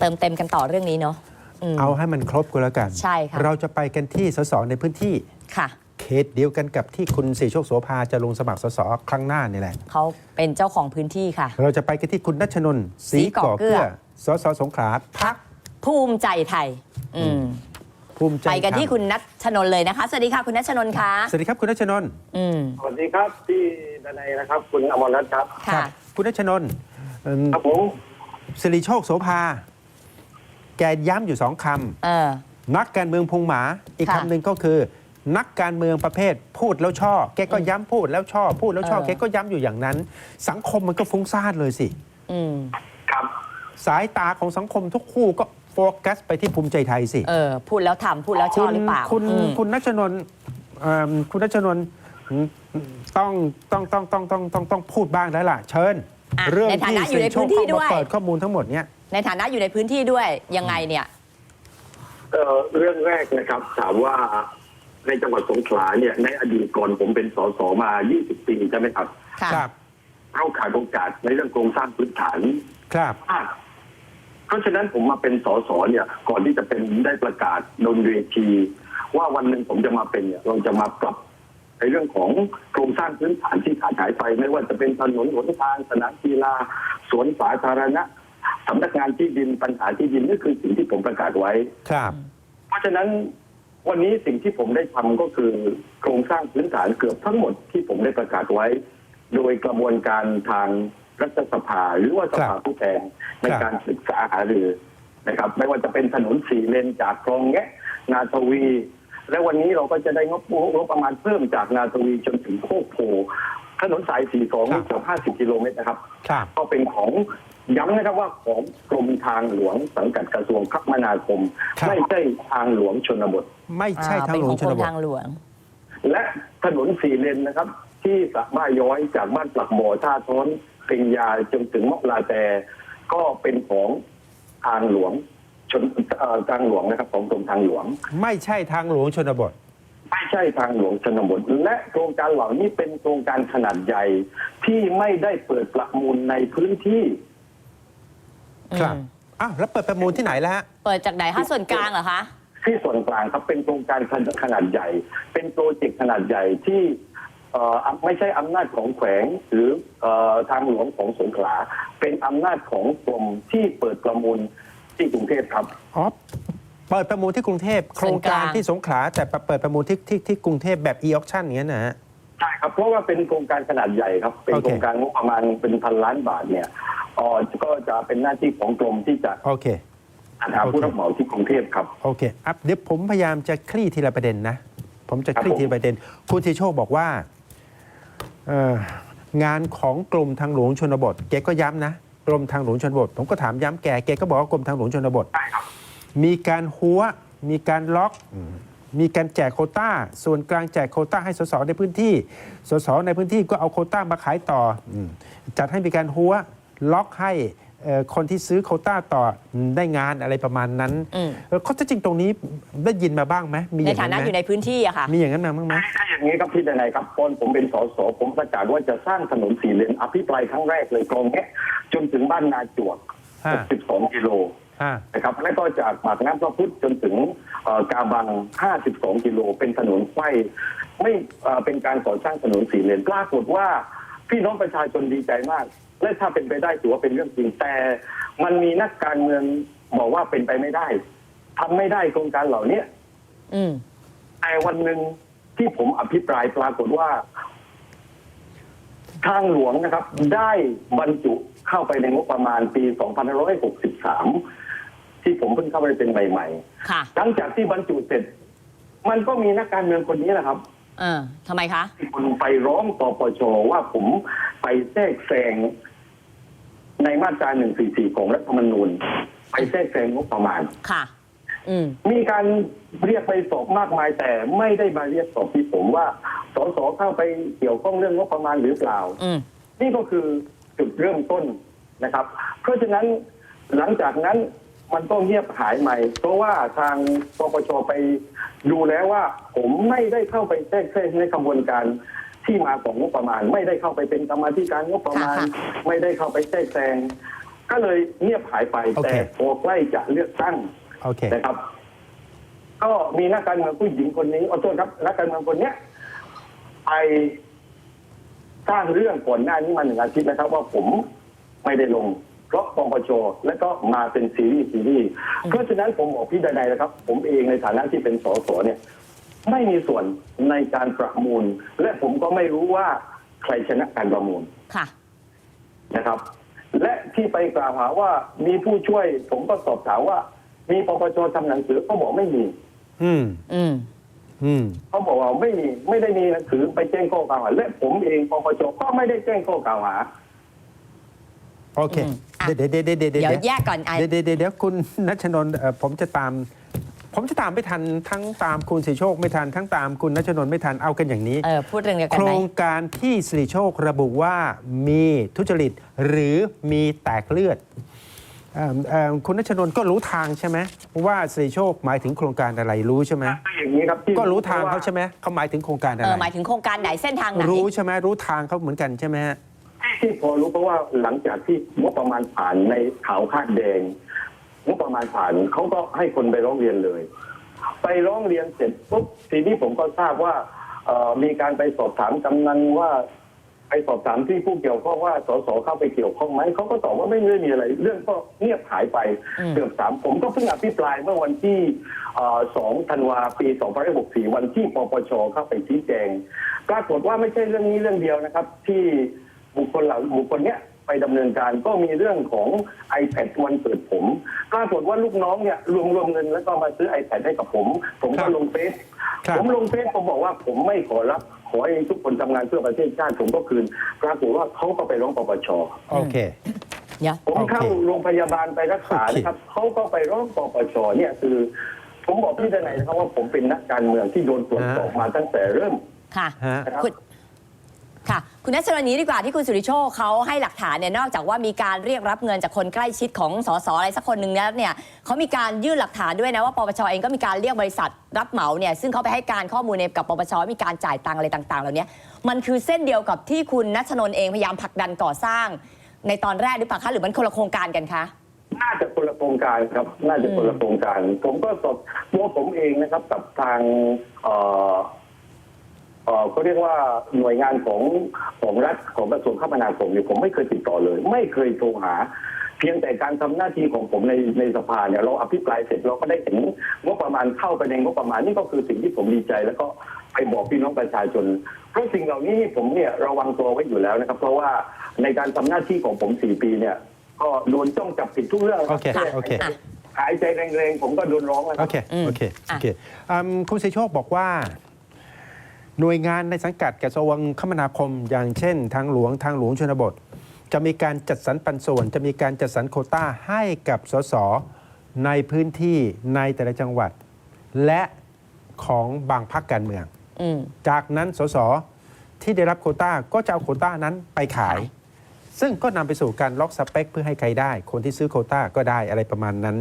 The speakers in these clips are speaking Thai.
เติมเต็มกันต่อเรื่องนี้เนาะอืมเอาให้มันครบก็แล้วกันใช่ค่ะ เราจะไปกันที่สสในพื้นที่ ค่ะเขตเดียวกันกับที่คุณสีโชคโสภาจะลงสมัครสสครั้งหน้านี่แหละ เขาเป็นเจ้าของพื้นที่ค่ะ เราจะไปกันที่คุณนัชนนท์ศรีก่อเกลือสสสงขลาพักภูมิใจไทย อืมภูมิใจไปกันที่ธรรมคุณนัชนนท์เลยนะคะ สวัสดีค่ะคุณนัชนนท์คะสวัสดีครับคุณนัชนนท์อืม สวัสดีครับพี่ดนัยนะครับ คุณอมรรัตน์ครับค่ะ คุณนัชนนท์เอิ่มครับผมสิริโชคโสภา แกย้ำอยู่สองคเออำนักการเมืองพุงหมา อีกค่ะคำหนึ่งก็คือ นักการเมืองประเภทพูดแล้วชอบแกก็ย้ำพูดแล้วชอบพูดแล้วชอบเออ แกก็ย้ำอยู่อย่างนั้น สังคมมันก็ฟุ้งซ่านเลยสิ อืม ครับ สายตาของสังคมทุกคู่ก็โฟกัสไปที่ภูมิใจไทยสิ เออ พูดแล้วทำพูดแล้วชอบหรือเปล่าคุณอืม คุณนัชนนท์เอิ่มคุณนัชนนท์ต้องต้องต้องต้องต้องต้องต้องพูดบ้างแล้วล่ะ เชิญ อะเรื่องในฐาที่นะอยู่ในเสียโชพื้คนที่เข้าด้มาวย เปิดข้อมูลทั้งหมดเนี้ย ในฐานะอยู่ในพื้นที่ด้วยยังไงเนี่ย เอ่อเรื่องแรกนะครับ ถามว่าในจังหวัดสงขลาเนี่ยในอดีตก่อนผมเป็นสสมา 20 ปีใช่ไหมครับค่ะ ครับ เราขาดโอกาสในเรื่องโครงสร้างพื้นฐานครับ มากเพราะฉะนั้นผมมาเป็นสสเนี่ย ก่อนที่จะเป็นได้ประกาศบนเวที ว่าวันหนึ่งผมจะมาเป็นเนี่ยเราจะมาปรับในเรื่องของโครงสร้างพื้นฐานที่ขาดหายไป ไม่ว่าจะเป็นถนนหนทางสนามกีฬาสวนสาธารณะ สำนักงานที่ดินปัญหาที่ดินนี่คือสิ่งที่ผมประกาศไว้ ครับ เพราะฉะนั้นวันนี้สิ่งที่ผมได้ทำก็คือโครงสร้างพื้นฐานเกือบทั้งหมดที่ผมได้ประกาศไว้ โดยกระบวนการทางรัฐสภาหรือว่าสภาผู้แทนในการศึกษาหารือนะครับ ไม่ว่าจะเป็นถนนสี่เลนจากคลองแงะนาทวี และวันนี้เราก็จะได้งบงบประมาณเพิ่มจากนาทวีจนถึงโคกโพถนนสายสี่สองครับนี่เกือบห้าสิบกิโลเมตรนะครับ ครับ ก็เป็นของ ย้ำนะครับว่าของกรมทางหลวงสังกัดกระทรวงคมนาคม ครับ ไม่ใช่ทางหลวงชนบท ไม่ใช่ทางหลวงชเป็นนของกรมบท ทางหลวง และถนนสี่เลนนะครับ ที่สระบ้านย้อยจากบ้านปลักบ่อท่าท้อนเพ็งยาจนถึงมะลาแต่ก็เป็นของทางหลวงชนเอ่อทางหลวงนะครับ ของกรมทางหลวง ไม่ใช่ทางหลวงชนบท ไม่ใช่ทางหลวงชนบทและโครงการเหล่านี้เป็นโครงการขนาดใหญ่ที่ไม่ได้เปิดประมูลในพื้นที่ ครับอืมอ้าวแล้วเปิดประมูลที่ไหนแล้วฮะ เปิดจากไหนคะส่วนกลางเหรอคะ ที่ส่วนกลางครับเป็นโครงการขนาดใหญ่ เป็นโปรเจกต์ขนาดใหญ่ที่เอ่อไม่ใช่อำนาจของแขวงหรือเอ่อทางหลวงของสงขลาเป็นอำนาจของกรมที่เปิดประมูลที่กรุงเทพครับ อ๋อ เปิดประมูลที่กรุงเทพโครงการที่สงขลาแต่เปิดประมูลที่ที่ที่กรุงเทพแบบ e-auction อย่างนั้นนะฮะ ใช่ครับเพราะว่าเป็นโครงการขนาดใหญ่ครับ เป็นโอเค โครงการงบประมาณเป็นพันล้านบาทเนี่ยเอ่อก็จะเป็นหน้าที่ของกรมที่จะโอเคหาผู้โอเครับเหมาที่กรุงเทพครับโอเคอัพเดี๋ยวผมพยายามจะคลี่ทีละประเด็นนะ ผมจะคลี่ครับผมทีละประเด็น คุณทีโชคบอกว่าเอ่องานของกรมทางหลวงชนบทแกก็ย้ำนะกรมทางหลวงชนบท ผมก็ถามย้ำแกแกก็บอกว่ากรมทางหลวงชนบทใช่ครับมีการหัวมีการล็อกมีการแจกโควต้า ส่วนกลางแจกโควต้าให้สสในพื้นที่ สสในพื้นที่ก็เอาโควต้ามาขายต่ออจัดให้มีการหัว ล็อกให้เอ่อคนที่ซื้อโควต้าต่อได้งานอะไรประมาณนั้นอืมเออข้อเท็จจริงตรงนี้ได้ยินมาบ้างไหมมีอในย่างฐานั้นนะไหมอยู่ในพื้นที่อะค่ะ มีอย่างนั้นมาบ้างไหมถ้าอย่างนี้ครับพี่ดนายครับตอนผมเป็นสสผมประกาศว่าจะสร้างถนนสี่เลนอภิปรายครั้งแรกเลยกรองแงะจนถึงบ้านนาจวกฮะ62กิโลอ่านะครับและก็จากปากน้ำพระพุทธจนถึงเอ่อกาบัง 52 กิโล เป็นถนนไฟไม่เอ่อเป็นการก่อสร้างถนนสี่เลนปรากฏว่าพี่น้องประชาชนดีใจมาก และถ้าเป็นไปได้ถือว่าเป็นเรื่องจริงแต่ มันมีนักการเมืองบอกว่าเป็นไปไม่ได้ทำไม่ได้โครงการเหล่านี้อืมแต่วันหนึ่งที่ผมอภิปรายปรากฏว่า ทางหลวงนะครับ ได้บรรจุเข้าไปในงบประมาณปี 2563 ที่ผมเพิ่งเข้าไปเป็นใหม่ค่ะๆหลังจากที่บรรจุเสร็จ มันก็มีนักการเมืองคนนี้แหละครับ เออทำไมคะที่คนไปร้องปปชว่าผมไปแทรกแซง ในมาตรา 144 ของรัฐธรรมนูญ ไปแทรกแซงงบประมาณ ค่ะ อืม มีการเรียกไปสอบมากมายแต่ไม่ได้มาเรียกสอบที่ผมว่าสสเข้าไปเกี่ยวข้องเรื่องงบประมาณหรือเปล่า อืม นี่ก็คือจุดเริ่มต้นนะครับ เพราะฉะนั้นหลังจากนั้นมันก็เงียบหายใหม่ เพราะว่าทางปปชไปดูแล้วว่า ผมไม่ได้เข้าไปแทรกแซงในกระบวนการ ที่มาของงบประมาณ ไม่ได้เข้าไปเป็นกรรมาธิการงบประมาณค่ะไม่ได้เข้าไปแทรกแซงก็เลยเงียบหายไปโอเคแต่พอใกล้จะเลือกตั้งโอเคนะครับ ก็มีนักการเมืองผู้หญิงคนนี้ขอโทษครับนักการเมืองคนเนี้ยไปสร้างเรื่องก่อนหน้านี้มาหนึ่งอาทิตย์นะครับ ว่าผมไม่ได้ลงเพราะปปชและก็มาเป็นซีรีส์ซีรีส์เพราะฉะนั้นผมบอกพี่ใดๆนะครับ ผมเองในฐานะที่เป็นสสเนี่ย ไม่มีส่วนในการประมูล และผมก็ไม่รู้ว่าใครชนะการประมูลค่ะนะครับ และที่ไปกล่าวหาว่ามีผู้ช่วย ผมก็สอบถามว่า มีปปชทำหนังสือเขาบอกไม่มี อืม อืม อืม เขาบอกว่าไม่มีไม่ได้มีหนังสือไปแจ้งข้อกล่าวหา และผมเองปปชก็ไม่ได้แจ้งข้อกล่าวหา โอเค อืมอะ เดี๋ยวเดี๋ยวเดี๋ยวเดี๋ยวเดี๋ยวแยกก่อนไอ เดี๋ยวเดี๋ยวเดี๋ยวเดี๋ยวคุณนัชนนท์เอ่อผมจะตาม ผมจะตามไม่ทันทั้งตามคุณสิริโชคไม่ทันทั้งตามคุณนัชนนท์ไม่ทันเอากันอย่างนี้ เออพูดเรื่องเดียวกัโคนรไหมงการที่สิริโชคระบุว่ามีทุจริตหรือมีแตกเลือดเอิ่มเอิ่มคุณนัชนนท์ก็รู้ทางใช่ไหมว่าสิริโชคหมายถึงโครงการอะไรรู้ใช่ไหมอย่างนี้ครับที่ก็รู้ทางเขาใช่ไหมเขาหมายถึงโครงการอะเอไร อหมายถึงโครงการไหนเส้นทางไหน รู้ใช่ไหมรู้ทางเขาเหมือนกันใช่ไหมฮะ ที่พอรู้เพราะว่าหลังจากที่งบประมาณผ่านในขาวคาดแดง งบประมาณผ่านเขาก็ให้คนไปร้องเรียนเลย ไปร้องเรียนเสร็จปุ๊บทีนี้ผมก็ทราบว่าเอ่อมีการไปสอบถามกำนันว่า ไปสอบถามที่ผู้เกี่ยวข้องว่าสสเข้าไปเกี่ยวข้องไหมเขาก็ตอบว่าไม่ได้มีอะไร เรื่องก็เงียบหายไปอืมเกือบสามผมก็เพิ่งอภิปรายเมื่อวันที่สองธันวาปี2564วันที่ปปชเข้าไปชี้แจงปรากฏว่าไม่ใช่เรื่องนี้เรื่องเดียวนะครับ ที่บุคคลเหล่าบุคคลเนี้ย ไปดำเนินการก็มีเรื่องของ iPad วันเกิดผมปรากฏว่าลูกน้องเนี่ยรวมรวมเงินแล้วก็มาซื้อ iPad ให้กับผม ผมครัก็บลงเฟซครับผมลงเฟซผมบอกว่าผมไม่ขอรับขอให้ทุกคนทำงานเพื่อประเทศชาติผมก็คืนปรากฏว่าเขาก็ไปร้องปปชโอเคเดี๋ยวผมโอเคเข้าโรงพยาบาลไปรักษาโอเคนะครับเขาก็ไปร้องปปชเนี่ยคือผมบอกพี่ทนายนะครับว่าผมเป็นนักการเมืองที่โดนตรวจสอบมาตั้งแต่เริ่มค่ะฮะนะครับ คุณนัชรณีดีกว่าที่คุณสุริโชคเขาให้หลักฐานเนี่ยนอกจากว่ามีการเรียกรับเงินจากคนใกล้ชิดของสสอะไรสักคนหนึ่งแล้วเนี่ยเขามีการยื่นหลักฐานด้วยนะว่าปปชเองก็มีการเรียกบริษัทรับเหมาเนี่ยซึ่งเขาไปให้การข้อมูลในกับปปชมีการจ่ายตังค์อะไรต่าง ๆ เหล่านี้มันคือเส้นเดียวกับที่คุณนัชนน์เองพยายามผลักดันก่อสร้าง ในตอนแรกหรือเปล่าคะหรือมันคนละโครงการกันคะน่าจะคนละโครงการครับ น่าจะคนละโครงการ ผมก็สอบตัวผมเองนะครับกับทางเอ่อ เอ่อเขาเรียกว่าหน่วยงานของของรัฐของกระทรวงคมนาคมเนี่ยผมไม่เคยติดต่อเลย ไม่เคยโทรหา เพียงแต่การทำหน้าที่ของผมในในสภาเนี่ยเราอภิปรายเสร็จเราก็ได้เห็นงบประมาณเข้าไปในงบประมาณนี่ก็คือสิ่งที่ผมดีใจ แล้วก็ไปบอกพี่น้องประชาชนเพราะสิ่งเหล่านี้ผมเนี่ยระวังตัวไว้อยู่แล้วนะครับ เพราะว่าในการทำหน้าที่ของผมสี่ปีเนี่ยก็โดนจ้องจับผิดทุกเรื่องโอเคโอเคอะหายใจแรงๆผมก็โดนร้องแล้วคโอรับ เค อืมโอเคอะโอเคอืมคุณสิริโชคบอกว่า หน่วยงานในสังกัดกระทรวงคมนาคม อย่างเช่น ทางหลวงทางหลวงชนบท จะมีการจัดสรรปันส่วน จะมีการจัดสรรโควต้าให้กับสสในพื้นที่ในแต่ละจังหวัด และของบางพรรคการเมืองอืมจากนั้นสสที่ได้รับโควต้าก็จะเอาโควต้านั้นไปขายขายซึ่งก็นำไปสู่การล็อกสเปค เพื่อให้ใครได้ คนที่ซื้อโควต้าก็ได้อะไรประมาณนั้น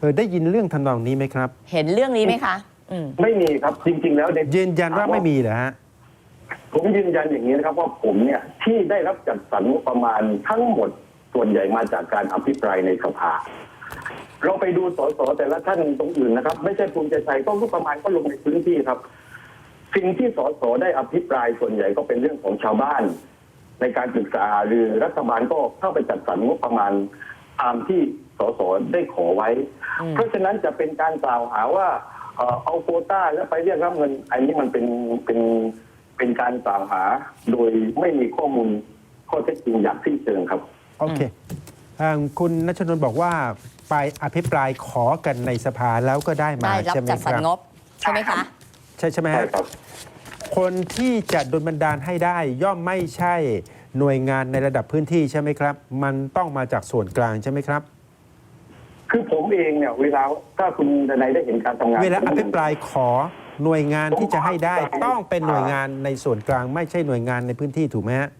เออได้ยินเรื่องทำนองนี้ไหมครับ เห็นเรื่องนี้ไหมคะ อืม ไม่มีครับจริง ๆ แล้วในยืนยันว่าไม่มีเหรอฮะ ผมยืนยันอย่างนี้นะครับว่าผมเนี่ยที่ได้รับจัดสรรงบประมาณทั้งหมดส่วนใหญ่มาจากการอภิปรายในสภา เราไปดูสสแต่ละท่านตรงอื่นนะครับ ไม่ใช่ภูมิใจไทยก็งบประมาณก็ลงในพื้นที่ครับ สิ่งที่สสได้อภิปรายส่วนใหญ่ก็เป็นเรื่องของชาวบ้าน ในการศึกษาหรือรัฐบาลก็เข้าไปจัดสรรงบประมาณตามที่สสได้ขอไว้ อืม เพราะฉะนั้นจะเป็นการกล่าวหาว่า เอ่อเอาโควต้าแล้วไปเรียกรับเงิน อันนี้มันเป็นเป็นเป็นการกล่าวหา โดยไม่มีข้อมูลข้อเท็จจริงอย่างที่เชิงครับ โอเคอ่าคุณนัชนนท์บอกว่าไปอภิปรายขอกันในสภาแล้วก็ได้มาได้รับใช่ไหมจัดคสรรรับงบ ใช่ไหมคะ ใช่ใช่ไหมใช่ฮะครับ คนที่จะดลบันดาลให้ได้ย่อมไม่ใช่หน่วยงานในระดับพื้นที่ใช่ไหมครับ มันต้องมาจากส่วนกลางใช่ไหมครับ คือผมเองเนี่ยเวลาถ้าคุณดนายได้เห็นการทำงานเวลาอภิปรายขอหน่วยงานที่จะให้ได้ ต้องเป็นหน่วยงานในส่วนกลางไม่ใช่หน่วยงานในพื้นที่ถูกไหมฮะ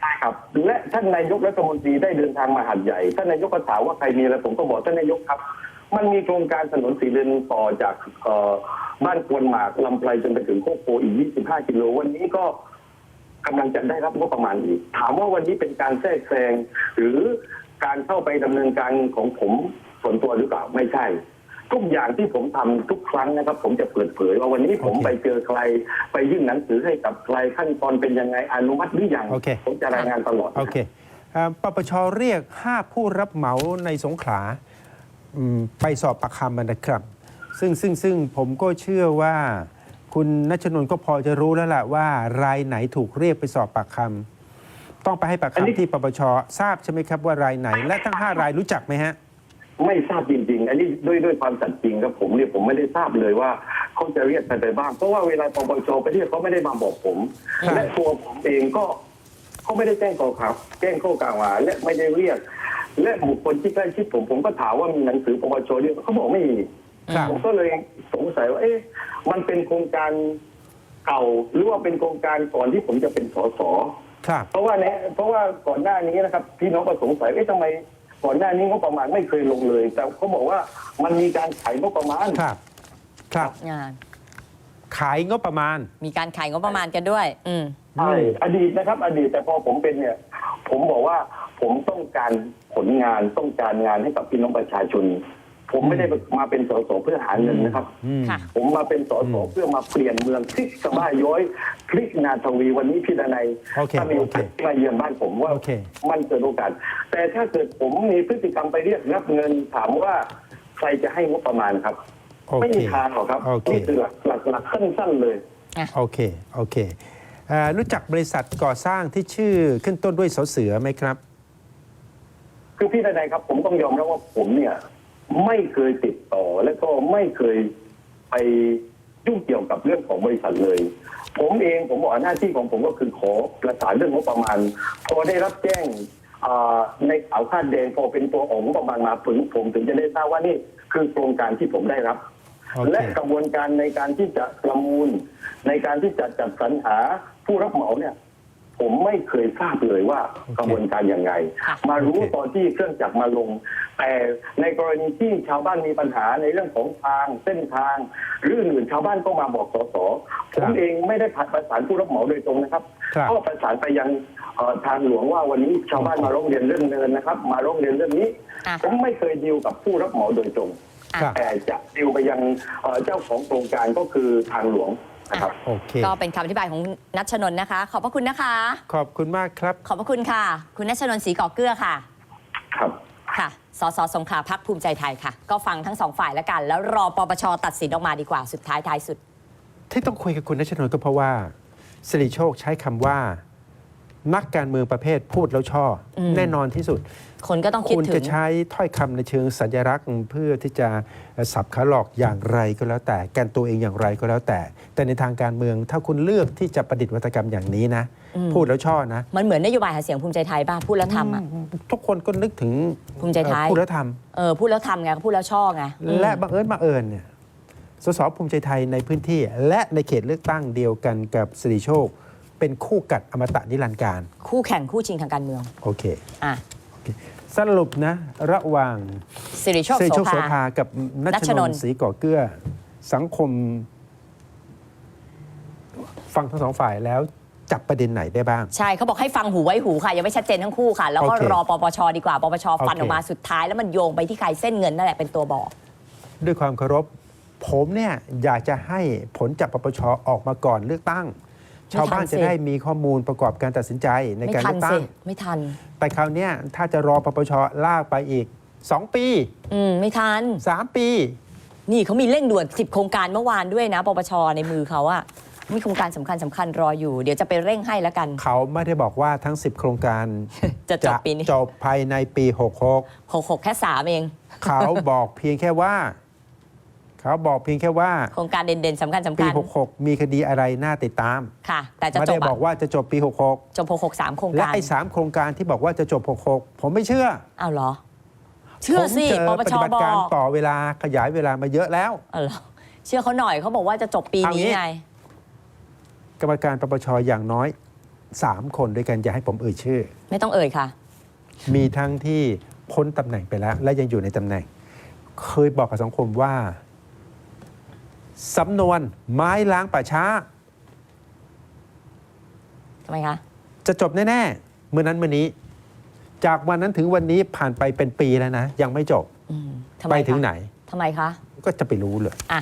ใช่ครับ และท่านนายกรัฐมนตรีได้เดินทางมาหัดใหญ่ ท่านนายกก็ถามว่าใครมีอะไรผมก็บอกท่านนายกครับ มันมีโครงการถนนสีเลนต่อจากเอ่อบ้านควนหมากลำไพรจนไปถึงโคกโพอีก 25 กิโลวันนี้ก็กำลังจะได้รับงบประมาณอีก ถามว่าวันนี้เป็นการแทรกแซงหรือการเข้าไปดำเนินการของผม ส่วนตัวหรือเปล่าไม่ใช่ ทุกอย่างที่ผมทำทุกครั้งนะครับ ผมจะเปิดเผยว่าวันนี้ผมโอเคไปเจอใคร ไปยื่นหนังสือให้กับใครขั้นตอนเป็นยังไงอนุมัติหรือยังโอเคผมจะรายงานตลอดโอเคเอ่อปปชเรียก 5 ผู้รับเหมาในสงขลาอืมไปสอบปากคำนะครับ ซึ่งซึ่งซึ่งผมก็เชื่อว่าคุณนัชนนท์ก็พอจะรู้แล้วล่ะว่ารายไหนถูกเรียกไปสอบปากคำต้องไปให้ปากคำที่ปปชทราบใช่ไหมครับว่ารายไหน และทั้ง 5 รายรู้จักไหมฮะ ไม่ทราบจริง ๆ อันนี้ด้วยด้วยความสัตย์จริงครับผมเนี่ยผมไม่ได้ทราบเลยว่าเขาจะเรียกใครไปบ้าง เพราะว่าเวลาปปชไปเรียกเขาไม่ได้มาบอกผม ครับ และตัวผมเองก็ก็ไม่ได้แจ้งข้อกล่าวแจ้งข้อกล่าวหาและไม่ได้เรียก และบุคคลที่ใกล้ชิดผมผมก็ถามว่ามีหนังสือปปชเรียกเขาบอกไม่มีครับ ผมก็เลยสงสัยว่าเอ๊ะมันเป็นโครงการเก่าหรือว่าเป็นโครงการก่อนที่ผมจะเป็นสส ครับ เพราะว่าเนี่ยเพราะว่าก่อนหน้านี้นะครับพี่น้องก็สงสัยเอ๊ะทำไม ก่อนหน้านี้งบประมาณไม่เคยลงเลย แต่เขาบอกว่ามันมีการขายงบประมาณครับ ครับ อ่าขายงบประมาณ มีการขายงบประมาณกันด้วย อืม ใช่อดีตนะครับ อดีตแต่พอผมเป็นเนี่ย ผมบอกว่าผมต้องการผลงานต้องการงานให้กับพี่น้องประชาชน ผมไม่ได้มาเป็นสสเพื่อหาเงินนะครับอืมค่ะ ผมมาเป็นสสอืมเพื่อมาเปลี่ยนเมืองพลิกสบายย้อยพลิกนาทวีวันนี้พี่ดนัยโอเคถ้ามีโอกาสโอเคมาเยือนบ้านผมว่าโอเค มันเกิดโอกาส แต่ถ้าเกิดผมมีพฤติกรรมไปเรียกรับเงินถามว่าใครจะให้งบประมาณครับ โอไม่เคมีทางหรอกครับโอเค นี่คือหลักหลักหลักสั้นๆเลย โอเค โอเคเอ่อรู้จักบริษัทก่อสร้างที่ชื่อขึ้นต้นด้วยสอเสือไหมครับ คือพี่ดนัยครับ ผมต้องยอมรับว่าผมเนี่ย ไม่เคยติดต่อ และก็ไม่เคยไปยุ่งเกี่ยวกับเรื่องของบริษัทเลย ผมเองผมบอกว่าหน้าที่ของผมก็คือขอประสานเรื่องงบประมาณ พอได้รับแจ้งอ่าในข่าวคาดแดงพอเป็นตัวของงบประมาณมาถึงผมถึงจะได้ทราบว่านี่คือโครงการที่ผมได้รับโอเคและกระบวนการในการที่จะประมูล ในการที่จะจัดสรรหาผู้รับเหมาเนี่ย ผมไม่เคยทราบเลยว่าโอเคกระบวนการยังไงค่ะมารู้โอเคตอนที่เครื่องจักรมาลง แต่ในกรณีที่ชาวบ้านมีปัญหาในเรื่องของทางเส้นทางหรืออื่นๆชาวบ้านก็มาบอกสสผมเองไม่ได้ผัดประสานผู้รับเหมาโดยตรงนะครับครับก็ประสานไปยังเอ่อทางหลวงว่าวันนี้ชาวบ้านมาร้องเรียนเรื่องเนินนะครับ มาร้องเรียนเรื่องนี้อะผมไม่เคยดีลกับผู้รับเหมาโดยตรงครับแต่จะดิวไปยังเอ่อเจ้าของโครงการก็คือทางหลวง นะครับ โอเค ก็เป็นคำอธิบายของนัชนนท์นะคะ ขอบพระคุณนะคะ ขอบคุณมากครับ ขอบพระคุณค่ะ คุณนัชนนท์ศรีก่อเกลือค่ะ ครับค่ะ สสสงขลาพักภูมิใจไทยค่ะ ก็ฟังทั้งสองฝ่ายแล้วกัน แล้วรอปปชตัดสินออกมาดีกว่า สุดท้ายท้ายสุด ที่ต้องคุยกับคุณนัชนนท์ก็เพราะว่าสิริโชคใช้คำว่า นักการเมืองประเภทพูดแล้วชอบอืมแน่นอนที่สุด คนก็ต้องคิดคุณถึจะง ใช้ถ้อยคำในเชิงสัญลักษณ์เพื่อที่จะสับขาหลอกอย่างไรก็แล้วแต่แกนตัวเองอย่างไรก็แล้วแต่ แต่ในทางการเมืองถ้าคุณเลือกที่จะประดิษฐ์วัตกรรมอย่างนี้นะอืมพูดแล้วชอบนะ มันเหมือนนโยบายหาเสียงภูมิใจไทยป่ะ พูดแล้วทำอะ ทุกคนก็นึกถึงภูมิใจไทย เอ่อพูดแล้วทเออพูดแล้วทำไงพูดแล้วชอบไงอืมำและบังเอิญมาเอิญเนี่ยสสภูมิใจไทยในพื้นที่ และในเขตเลือกตั้งเดียวกันกับสิริโชค เป็นคู่กัดอมตะนิรันดร์การ คู่แข่งคู่ชิงทางการเมืองโอเค อะสรุปนะ ระหว่างสิริโชคสิริโสโชคโสภาภา กับนันัชชนนนนท์ศรีก่อเกื้อ สังคม ฟังทั้งสองฝ่ายแล้วจับประเด็นไหนได้บ้าง ใช่เขาบอกให้ฟังหูไว้หูค่ะ ยังไม่ชัดเจนทั้งคู่ค่ะ แล้วก็โอเครอปปชดีกว่าปปชฟันโอเค ออกมาสุดท้าย แล้วมันโยงไปที่ใครเส้นเงินนั่นแหละเป็นตัวบอก ด้วยความเคารพ ผมเนี่ยอยากจะให้ผลจากปปชออกมาก่อนเลือกตั้งไม่ทัน ชาวบ้านจะสิได้มีข้อมูลประกอบการตัดสินใจในไม่การทัเลืนอกตั้สิงไม่ทัน แต่คราวเนี้ยถ้าจะรอปปชลากไปอีก 2 ปี อืมไม่ทัน 3 ปี นี่เขามีเร่งด่วน 10 โครงการเมื่อวานด้วยนะปปชในมือเขาอะมีโครงการสำคัญสำคัญรออยู่ เดี๋ยวจะไปเร่งให้แล้วกัน เขาไม่ได้บอกว่าทั้ง 10 โครงการ จะจบปีนี้จบภายในปี 66 66 แค่ 3 เอง เขาบอกเพียงแค่ว่า เขาบอกเพียงแค่ว่าโครงการเด่นๆสำคัญสำปี คัญ66 มีคดีอะไรน่าติดตาม ค่ะ แต่จะไม่จได้บบอกอะว่าจะจบปี 66 จบ 66 3 โครงและการไอ้สามโครงการที่บอกว่าจะจบ 66 ผมไม่เชื่ออ้าวเหรอ เชื่อสิผมเจอปปปชฏิบัติบอการกต่อเวลาขยายเวลามาเยอะแล้ว อ้าวเหรอเชื่อเขาหน่อยเขาบอกว่าจะจบปีเอานี้งี้ ไง กรรมการปปชอย่างน้อย 3 คนด้วยกันอย่าให้ผมเอ่ยชื่อ ไม่ต้องเอ่ยค่ะ มีทั้งที่พ้นตำแหน่งไปแล้ว และยังอยู่ในตำแหน่ง เคยบอกกับสังคมว่า สำนวนไม้ล้างป่าช้าทำไมคะ จะจบแน่ๆเมื่อนั้นเมื่อนี้ จากวันนั้นถึงวันนี้ผ่านไปเป็นปีแล้วนะ ยังไม่จบ อืมทำไมไปคะถึงไหน ทำไมคะ ก็จะไปรู้เลย อะ